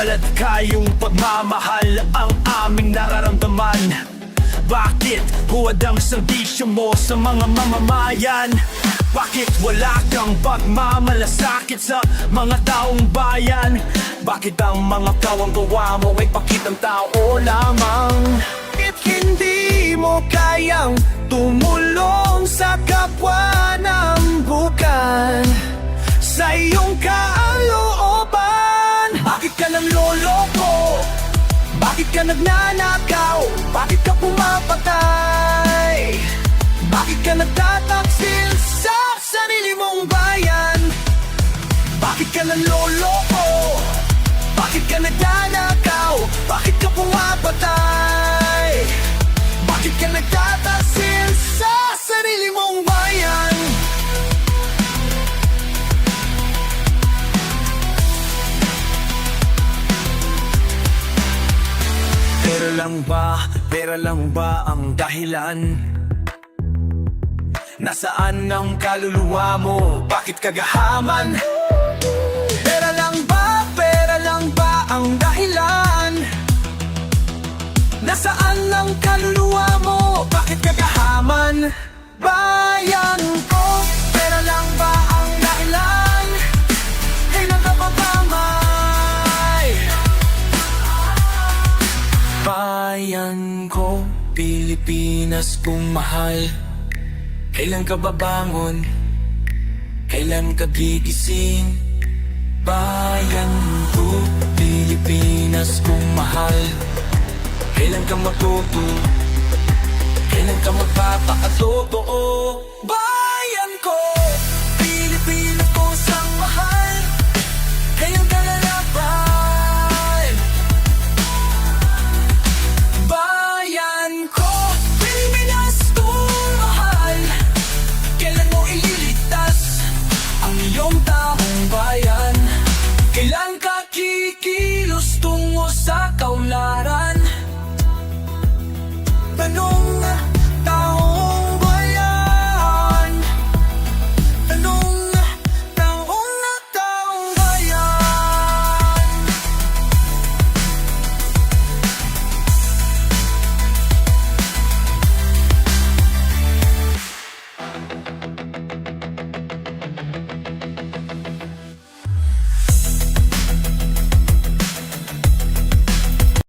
Walad kayong pagmamahal ang aming nararamdaman? Bakit huwad ang serbisyo mo sa mga mamamayan? Bakit wala kang pagmamalasakit sa mga taong bayan? Bakit ang mga kawang gawa mo ay pakitang tao lamang? Kayang tumulong sa kapwa ng bukan? Sa iyong kalooban Bakit ka nang loloko? Bakit ka nagnanakaw? Bakit ka pumapatay? Bakit ka nagtataksil sa sarili mong bayan? Bakit ka nang loloko? Pera lang ba, pera lang ba ang dahilan? Nasaan ang kaluluwa mo? Bakit kagahaman? Pera lang ba, pera lang ba ang dahilan? Nasaan ang kaluluwa mo? Bakit kagahaman? Bayan ko, ko, Pilipinas kong mahal Kailan ka babangon? Kailan ka gigising? Bayan ko, Pilipinas kong mahal Kailan ka matuto? Kailan ka ko! lot